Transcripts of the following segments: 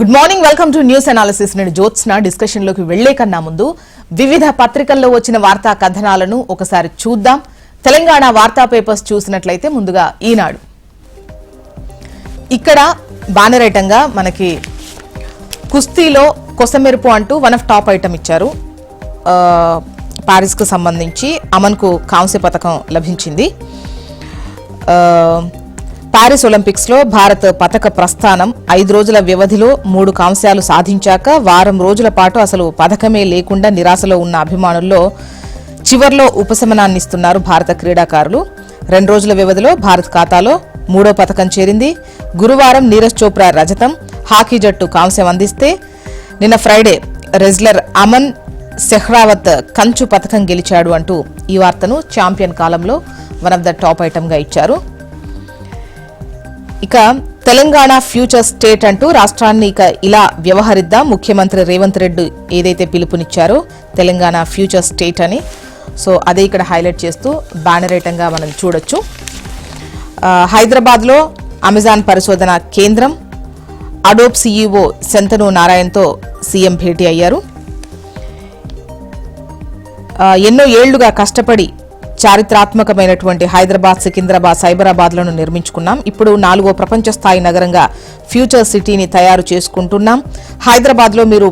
Good morning welcome to news analysis నేను జ్యోత్స్న. డిస్కషన్లోకి వెళ్ళే కన్నా ముందు వివిధ పత్రికల్లో వచ్చిన వార్తా కథనాలను ఒకసారి చూద్దాం. తెలంగాణ వార్తా పేపర్స్ చూసినట్లయితే ముందుగా ఈనాడు. ఇక్కడ బానరేటంగా మనకి కుస్తీలో కొసమెరుపు అంటూ వన్ ఆఫ్ టాప్ ఐటమ్ ఇచ్చారు. పారిస్కు సంబంధించి అమన్కు కాంస్య పథకం లభించింది. పారిస్ ఒలింపిక్స్లో భారత్ పథక ప్రస్థానం. ఐదు రోజుల వ్యవధిలో మూడు కాంస్యాలు సాధించాక వారం రోజుల పాటు అసలు పథకమే లేకుండా నిరాశలో ఉన్న అభిమానుల్లో చివర్లో ఉపశమనాన్ని ఇస్తున్నారు భారత క్రీడాకారులు. రెండు రోజుల వ్యవధిలో భారత్ ఖాతాలో మూడో పథకం చేరింది. గురువారం నీరజ్ చోప్రా రజతం హాకీ జట్టు కాంస్యం అందిస్తే నిన్న ఫ్రైడే రెజ్లర్ అమన్ సెహ్రావత్ కంచు పథకం గెలిచాడు అంటూ ఈ వార్తను ఛాంపియన్ కాలంలో వన్ ఆఫ్ ద టాప్ ఐటమ్గా ఇచ్చారు. ఇక తెలంగాణ ఫ్యూచర్ స్టేట్ అంటూ రాష్ట్రాన్ని ఇక ఇలా వ్యవహరిద్దాం. ముఖ్యమంత్రి రేవంత్ రెడ్డి ఏదైతే పిలుపునిచ్చారో తెలంగాణ ఫ్యూచర్ స్టేట్ అని. సో అదే ఇక్కడ హైలైట్ చేస్తూ బ్యానరేటంగా మనం చూడొచ్చు. హైదరాబాద్లో అమెజాన్ పరిశోధన కేంద్రం అడోప్ సీఈఓ శంతను నారాయణ్తో సీఎం భేటీ అయ్యారు. ఎన్నో ఏళ్ళుగా కష్టపడి చారిత్రాత్మకమైనటువంటి హైదరాబాద్ సికింద్రాబాద్ సైబరాబాద్లను నిర్మించుకున్నాం. ఇప్పుడు నాలుగో ప్రపంచ స్థాయి నగరంగా ఫ్యూచర్ సిటీని తయారు చేసుకుంటున్నాం. హైదరాబాద్లో మీరు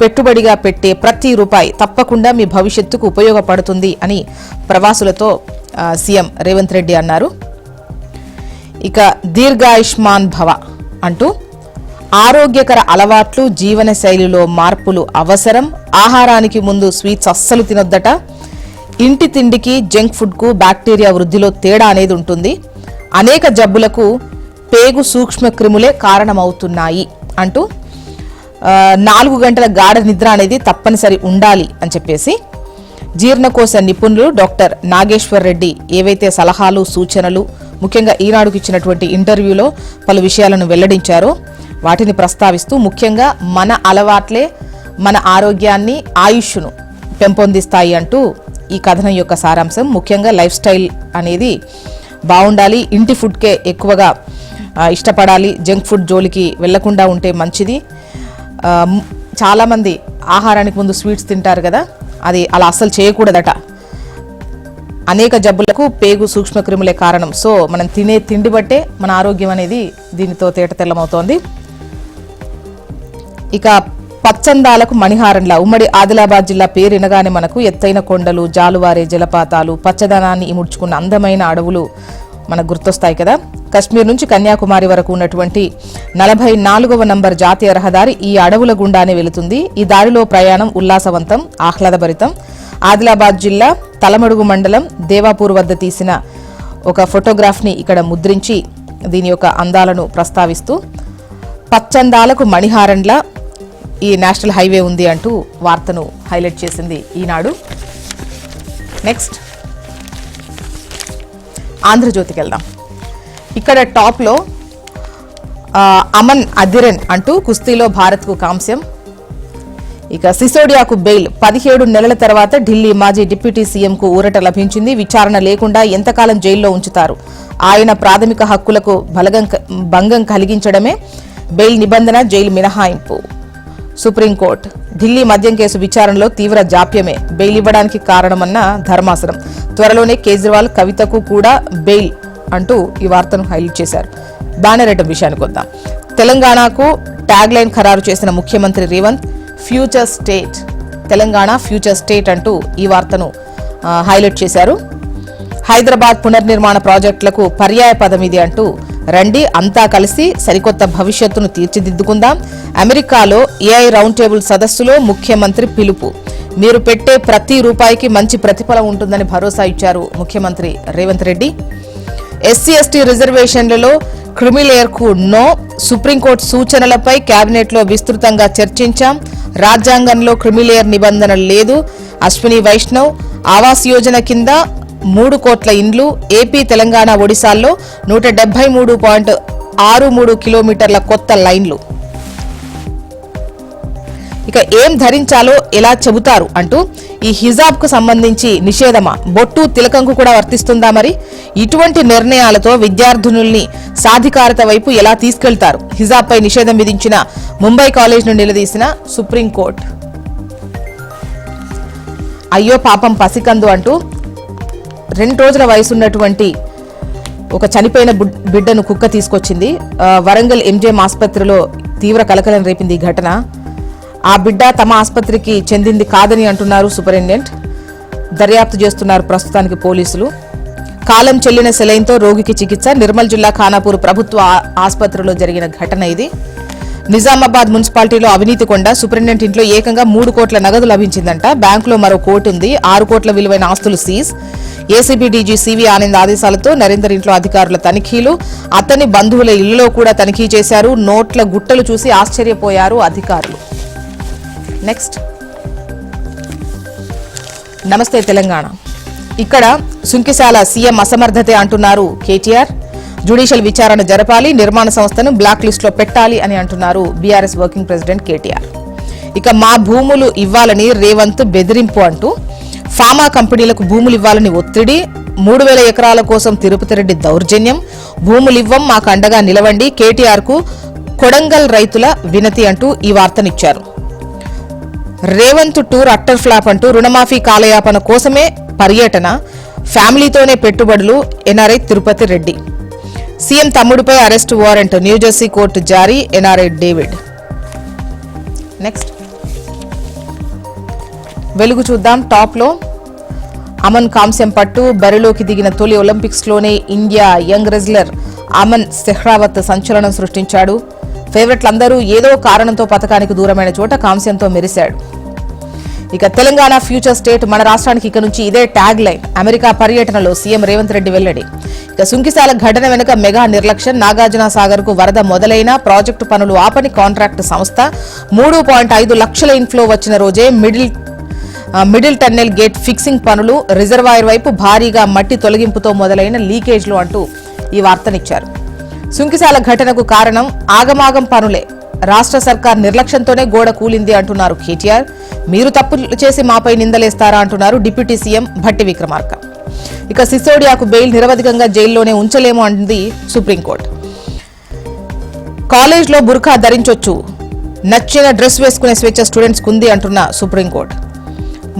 పెట్టుబడిగా పెట్టే ప్రతి రూపాయి తప్పకుండా మీ భవిష్యత్తుకు ఉపయోగపడుతుంది అని ప్రవాసులతో సీఎం రేవంత్ రెడ్డి అన్నారు. ఇక దీర్ఘాయుష్మాన్ భవ అంటూ ఆరోగ్యకర అలవాట్లు జీవన శైలిలో మార్పులు అవసరం. ఆహారానికి ముందు స్వీట్స్ అస్సలు తినొద్దట. ఇంటి తిండికి జంక్ ఫుడ్కు బ్యాక్టీరియా వృద్ధిలో తేడా అనేది ఉంటుంది. అనేక జబ్బులకు పేగు సూక్ష్మ క్రిములే కారణమవుతున్నాయి అంటూ నాలుగు గంటల గాఢ నిద్ర అనేది తప్పనిసరి ఉండాలి అని చెప్పేసి జీర్ణకోశ నిపుణులు డాక్టర్ నాగేశ్వర్ రెడ్డి ఏవైతే సలహాలు సూచనలు ముఖ్యంగా ఈనాడుకు ఇచ్చినటువంటి ఇంటర్వ్యూలో పలు విషయాలను వెల్లడించారో వాటిని ప్రస్తావిస్తూ ముఖ్యంగా మన అలవాట్లే మన ఆరోగ్యాన్ని ఆయుష్ను పెంపొందిస్తాయి అంటూ ఈ కథనం యొక్క సారాంశం ముఖ్యంగా లైఫ్ స్టైల్ అనేది బాగుండాలి ఇంటి ఫుడ్కే ఎక్కువగా ఇష్టపడాలి జంక్ ఫుడ్ జోలికి వెళ్ళకుండా ఉంటే మంచిది. చాలామంది ఆహారానికి ముందు స్వీట్స్ తింటారు కదా అది అలా అస్సలు చేయకూడదట. అనేక జబ్బులకు పేగు సూక్ష్మక్రిములే కారణం. సో మనం తినే తిండి బట్టే మన ఆరోగ్యం అనేది దీనితో తేటతెల్లమవుతోంది. ఇక పచ్చందాలకు మణిహారంలా. ఉమ్మడి ఆదిలాబాద్ జిల్లా పేరు వినగానే మనకు ఎత్తైన కొండలు జాలువారే జలపాతాలు పచ్చదనాన్ని ఇముడ్చుకున్న అందమైన అడవులు మనకు గుర్తొస్తాయి కదా. కశ్మీర్ నుంచి కన్యాకుమారి వరకు ఉన్నటువంటి నలభై నాలుగవ నంబర్ జాతీయ రహదారి ఈ అడవుల గుండానే వెళుతుంది. ఈ దారిలో ప్రయాణం ఉల్లాసవంతం ఆహ్లాదభరితం. ఆదిలాబాద్ జిల్లా తలమడుగు మండలం దేవాపూర్ వద్ద తీసిన ఒక ఫోటోగ్రాఫ్ని ఇక్కడ ముద్రించి దీని యొక్క అందాలను ప్రస్తావిస్తూ పచ్చందాలకు మణిహారంలా ఈ నేషనల్ హైవే ఉంది అంటూ వార్తను హైలైట్ చేసింది ఈనాడు. నెక్స్ట్ ఆంధ్రజ్యోతికి వెళ్దాం. ఇక్కడ టాప్లో అమన్ అదిరన్ అంటూ కుస్తీలో భారత్కు కాంస్యం. ఇక సిసోడియాకు బెయిల్. పదిహేడు నెలల తర్వాత ఢిల్లీ మాజీ డిప్యూటీ సీఎంకు ఊరట లభించింది. విచారణ లేకుండా ఎంతకాలం జైల్లో ఉంచుతారు. ఆయన ప్రాథమిక హక్కులకు బలగం భంగం కలిగించడమే బెయిల్ నిబంధన జైలు మినహాయింపు. సుప్రీంకోర్టు ఢిల్లీ మద్యం కేసు విచారణలో తీవ్ర జాప్యమే. బెయిల్ ఇవ్వడానికి కారణమన్న ధర్మాసనం. త్వరలోనే కేజ్రీవాల్ కవితకు కూడా బెయిల్ అంటూ ఈ వార్తను హైలైట్ చేశారు. బాణరెడ్డి విషయానికి వద్దాం. తెలంగాణకు ట్యాగ్ లైన్ ఖరారు చేసిన ముఖ్యమంత్రి Revanth future state Telangana future state అంటూ ఈ వార్తను హైలైట్ చేశారు. హైదరాబాద్ పునర్నిర్మాణ ప్రాజెక్టులకు పర్యాయ పదం ఇది అంటూ రండి అంతా కలిసి సరికొత్త భవిష్యత్తును తీర్చిదిద్దుకుందాం. అమెరికాలో ఏఐ రౌండ్ టేబుల్ సదస్సులో ముఖ్యమంత్రి పిలుపు. మీరు పెట్టే ప్రతి రూపాయికి మంచి ప్రతిఫలం ఉంటుందని భరోసా ఇచ్చారు ముఖ్యమంత్రి రేవంత్ రెడ్డి. ఎస్సీ ఎస్టీ రిజర్వేషన్లలో క్రిమిలేయర్కు నో. సుప్రీంకోర్టు సూచనలపై కేబినెట్లో విస్తృతంగా చర్చించాం. రాజ్యాంగంలో క్రిమిలేయర్ నిబంధన లేదు. అశ్విని వైష్ణవ్ ఆవాస్ యోజన కింద మూడు కోట్ల ఇండ్లు ఏపీ తెలంగాణ ఒడిశాల్లో నూట డెబ్బై మూడు పాయింట్ ఆరు మూడు కిలోమీటర్ల కొత్త లైన్లు. ఇక ఏం ధరించాలో ఎలా చెబుతారు అంటూ ఈ హిజాబ్కు సంబంధించి నిషేధమా? బొట్టు తిలకంకు కూడా వర్తిస్తుందా మరి? ఇటువంటి నిర్ణయాలతో విద్యార్థినుల్ని సాధికారత వైపు ఎలా తీసుకెళ్తారు? హిజాబ్ పై నిషేధం విధించిన ముంబై కాలేజ్ను నిలదీసిన సుప్రీంకోర్టు. అయ్యో పాపం పసికందు అంటూ రెండు రోజుల వయసున్నటువంటి ఒక చనిపోయిన బిడ్డను కుక్క తీసుకొచ్చింది. వరంగల్ ఎంజేఎం ఆసుపత్రిలో తీవ్ర కలకలం రేపింది ఈ ఘటన. ఆ బిడ్డ తమ ఆసుపత్రికి చెందింది కాదని అంటున్నారు సూపరింటెండెంట్. దర్యాప్తు చేస్తున్నారు ప్రస్తుతానికి పోలీసులు. కాలం చెల్లిన సెలైన్తో రోగికి చికిత్స. నిర్మల్ జిల్లా ఖానాపూర్ ప్రభుత్వ ఆసుపత్రిలో జరిగిన ఘటన ఇది. నిజామాబాద్ మున్సిపాలిటీలో అవినీతి కొండ సూపరింటెండెంట్ ఇంట్లో ఏకంగా మూడు కోట్ల నగదు లభించిందంట. బ్యాంకులో మరో కోటి ఉంది. ఆరు కోట్ల విలువైన ఆస్తులు seize. ACB DG CV Anand ఆదేశాలతో నరేందర్ ఇంట్లో అధికారుల తనిఖీలు. అతని బంధువుల ఇళ్ళలో కూడా తనిఖీ చేశారు. నోట్ల గుట్టలు చూసి ఆశ్చర్యపోయారు అధికారులు. నెక్స్ట్ నమస్తే తెలంగాణ. ఇక్కడ సుంకిశాల సీఎం అసమర్థతే అంటున్నారు కేటీఆర్. జ్యుడిషియల్ విచారణ జరపాలి నిర్మాణ సంస్థను బ్లాక్ లిస్ట్లో పెట్టాలి అని అంటున్నారు బీఆర్ఎస్ వర్కింగ్ ప్రెసిడెంట్ కేటీఆర్. ఇక మా భూములు ఇవ్వాలని రేవంత్ బెదిరింపు అంటూ ఫామా కంపెనీలకు భూములు ఇవ్వాలని ఒత్తిడి మూడు వేల ఎకరాల కోసం తిరుపతి రెడ్డి దౌర్జన్యం భూములు ఇవ్వం మాకు అండగా నిలవండి కేటీఆర్కు కొడంగల్ రైతుల వినతి అంటూ ఈ వార్తనిచ్చారు. రేవంత్ టూర్ అట్టర్ ఫ్లాప్ అంటూ రుణమాఫీ కాలయాపన కోసమే పర్యటన ఫ్యామిలీతోనే పెట్టుబడులు NRI Tirupati Reddy. CM తమ్ముడిపై arrest warrant New Jersey court జారీ ఎన్ఆర్ఐ డేవిడ్. నెక్స్ట్. వెలుగు చూద్దాం టాప్లో. అమన్ కాంస్యం పట్టు బరిలోకి దిగిన తొలి ఒలింపిక్స్లోనే India young wrestler Aman Sehrawat సంచలనం సృష్టించాడు. ఫేవరెట్లందరూ ఏదో కారణంతో పథకానికి దూరమైన చోట కాంస్యంతో మెరిశాడు. ఇక తెలంగాణ ఫ్యూచర్ స్టేట్ మన రాష్ట్రానికి ఇక నుంచి ఇదే ట్యాగ్ లైన్. అమెరికా పర్యటనలో సీఎం రేవంత్ రెడ్డి వెల్లడి. ఇక సుంకిశాల ఘటన వెనుక మెగా నిర్లక్ష్యం. నాగార్జున సాగర్కు వరద మొదలైన ప్రాజెక్టు పనులు ఆపని కాంట్రాక్ట్ సంస్థ మూడు పాయింట్ ఐదు లక్షల ఇన్ఫ్లో వచ్చిన రోజే middle middle tunnel gate fixing పనులు రిజర్వాయర్ వైపు భారీగా మట్టి తొలగింపుతో మొదలైన లీకేజ్లు అంటూ ఈ వార్తనిచ్చారు. సుంకిశాల ఘటనకు కారణం ఆగమాగం పనులే. రాష్ట్ర సర్కార్ నిర్లక్ష్యంతోనే గోడ కూలింది అంటున్నారు కేటీఆర్. మీరు తప్పులు చేసి మాపై నిందలేస్తారా అంటున్నారు డిప్యూటీ సీఎం భట్టి విక్రమార్క. ఇక సిసోడియాకు బెయిల్ నిరవధికంగా జైల్లోనే ఉంచలేము అంది సుప్రీంకోర్టు. కాలేజ్లో బుర్ఖా ధరించొచ్చు. నచ్చిన డ్రెస్ వేసుకునే స్వేచ్ఛ స్టూడెంట్స్ కుంది అంటున్న సుప్రీంకోర్టు.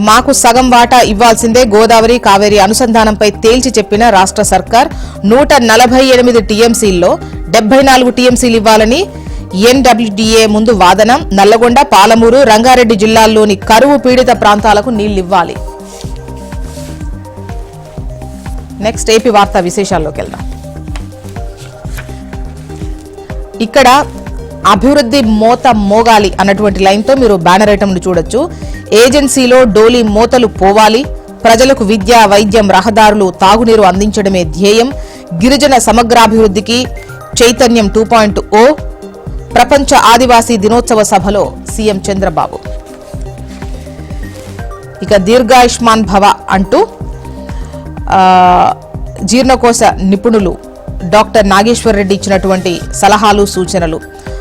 మాకు సగం వాటా ఇవ్వాల్సిందే గోదావరి కావేరి అనుసంధానంపై తేల్చి చెప్పిన రాష్ట్ర సర్కార్ నూట నలభై ఎనిమిది టీఎంసీల్లో డెబ్బై నాలుగు టీఎంసీలు ఇవ్వాలని ఎన్డబ్ల్యూడీఏ ముందు వాదన నల్లగొండ పాలమూరు రంగారెడ్డి జిల్లాల్లోని కరువు పీడిత ప్రాంతాలకు నీళ్ళివ్వాలి నెక్స్ట్ ఏపీ వార్తా విశేషాల్లోకి వెళ్దాం. ఇక్కడ అభివృద్ధి మోత మోగాలి అన్నటువంటి లైన్తో మీరు బ్యానర్ ఐటమ్ను చూడొచ్చు. ఏజెన్సీలో డోలీ మోతలు పోవాలి. ప్రజలకు విద్య వైద్యం రహదారులు తాగునీరు అందించడమే ధ్యేయం. గిరిజన సమగ్రాభివృద్ధికి చైతన్యం టూ పాయింట్ ఓ ప్రపంచ ఆదివాసీ దినోత్సవ సభలో సీఎం చంద్రబాబు. ఇక దీర్ఘాయుష్మాన్ భవ అంటూ జీర్ణకోశ నిపుణులు డాక్టర్ నాగేశ్వర్ రెడ్డి ఇచ్చినటువంటి సలహాలు సూచనలు.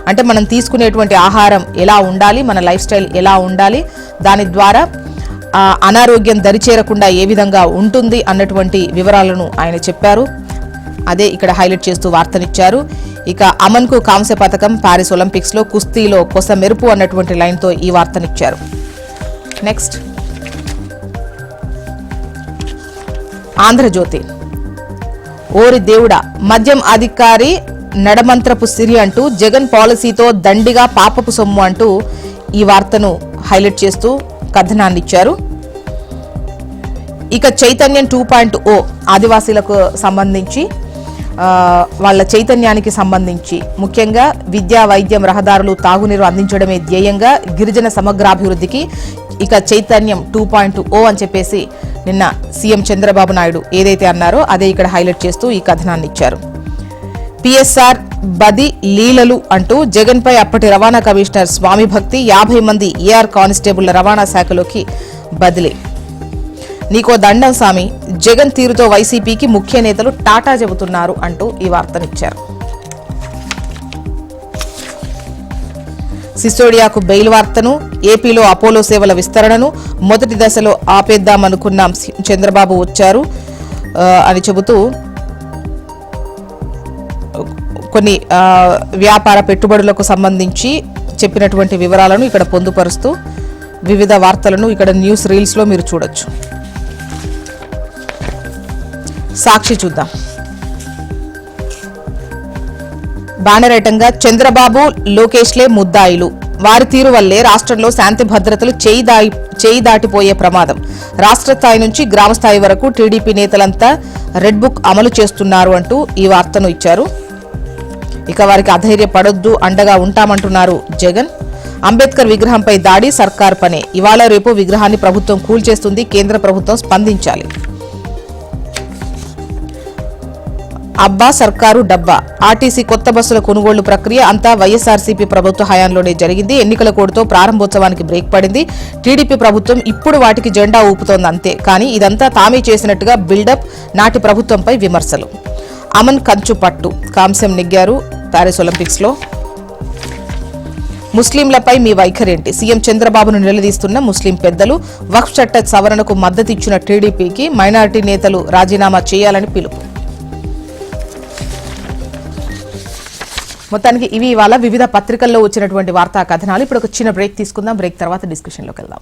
అంటే మనం తీసుకునేటువంటి ఆహారం ఎలా ఉండాలి మన లైఫ్ స్టైల్ ఎలా ఉండాలి దాని ద్వారా అనారోగ్యం దరిచేరకుండా ఏ విధంగా ఉంటుంది అన్నటువంటి వివరాలను ఆయన చెప్పారు. అదే ఇక్కడ హైలైట్ చేస్తూ వార్తనిచ్చారు. ఇక అమన్కు కాంస్య పథకం పారిస్ ఒలింపిక్స్లో కుస్తీలో కొస మెరుపు అన్నటువంటి లైన్తో ఈ వార్తనిచ్చారు. నెక్స్ట్. ఆంధ్రజ్యోతి. ఓరి దేవుడా మద్యం అధికారి నడమంత్రపు సిరి అంటూ జగన్ పాలసీతో దండిగా పాపపు సొమ్ము అంటూ ఈ వార్తను హైలైట్ చేస్తూ కథనాన్ని ఇచ్చారు ఇక చైతన్యం టూ పాయింట్ ఓ ఆదివాసీలకు సంబంధించి వాళ్ళ చైతన్యానికి సంబంధించి ముఖ్యంగా విద్యా వైద్యం రహదారులు తాగునీరు అందించడమే ధ్యేయంగా గిరిజన సమగ్రాభివృద్ధికి ఇక చైతన్యం టూ పాయింట్ ఓ అని చెప్పేసి నిన్న సీఎం చంద్రబాబు నాయుడు ఏదైతే అన్నారో అదే ఇక్కడ హైలైట్ చేస్తూ ఈ కథనాన్ని ఇచ్చారు. పిఎస్ఆర్ బది లీలలు అంటూ జగన్పై అప్పటి రవాణా కమిషనర్ స్వామి భక్తి యాభై మంది ఏఆర్ కానిస్టేబుల్ రవాణా శాఖలోకి బదిలీ. నీకో దండం సామి. జగన్ తీరుతో వైసీపీకి ముఖ్య నేతలు టాటా చెబుతున్నారు అంటూ ఈ వార్తనిచ్చారు. సిసోడియాకు బెయిల్ వార్తను ఏపీలో అపోలో సేవల విస్తరణను మొదటి దశలో ఆపేద్దామనుకున్నాం సి- చంద్రబాబు వచ్చారు అని చెబుతూ కొన్ని వ్యాపార పెట్టుబడులకు సంబంధించి చెప్పినటువంటి వివరాలను ఇక్కడ పొందుపరుస్తూ వివిధ వార్తలను ఇక్కడ న్యూస్ రీల్స్లో మీరు చూడొచ్చు. సాక్షి చూద్దాం. బ్యానర్ ఐటంగా చంద్రబాబు లోకేష్లే ముద్దాయిలు. వారి తీరు వల్లే రాష్ట్రంలో శాంతి భద్రతలు చేయి దాయి చేయి దాటిపోయే ప్రమాదం. రాష్ట్ర స్థాయి నుంచి గ్రామ స్థాయి వరకు టీడీపీ నేతలంతా రెడ్ బుక్ అమలు చేస్తున్నారు అంటూ ఈ వార్తను ఇచ్చారు. ఇక వారికి అధైర్యపడొద్దు అండగా ఉంటామంటున్నారు జగన్. అంబేద్కర్ విగ్రహంపై దాడి సర్కార్ పనే. ఇవాళ రేపు విగ్రహాన్ని ప్రభుత్వం కూల్చేస్తుంది కేంద్ర ప్రభుత్వం స్పందించాలి. అబ్బా సర్కారు డబ్బా. ఆర్టీసీ కొత్త బస్సుల కొనుగోళ్ళు ప్రక్రియ అంతా వైఎస్ఆర్సీపీ ప్రభుత్వ హయాంలోనే జరిగింది. ఎన్నికల కోడ్తో ప్రారంభోత్సవానికి బ్రేక్ పడింది. టీడీపీ ప్రభుత్వం ఇప్పుడు వాటికి జెండా ఊపుతోంది అంతే. కానీ ఇదంతా తామే చేసినట్టుగా బిల్డప్ నాటి ప్రభుత్వంపై విమర్శలు. అమన్ కంచు పట్టు. కాంస్యం నెగ్గారు. ప్యారిస్ ఒలింపిక్స్లో. ముస్లింలపై మీ వైఖరేంటి? సీఎం చంద్రబాబును నిలదీస్తున్న ముస్లిం పెద్దలు వక్ఫ్ చట్ట సవరణకు మద్దతిచ్చిన టీడీపీకి మైనారిటీ నేతలు రాజీనామా చేయాలని పిలుపు. మొత్తానికి ఇవి ఇవాళ వివిధ పత్రికల్లో వచ్చినటువంటి వార్తా కథనాలు. ఇప్పుడు ఒక చిన్న బ్రేక్ తీసుకుందాం. బ్రేక్ తర్వాత డిస్కషన్లోకి వెళ్దాం.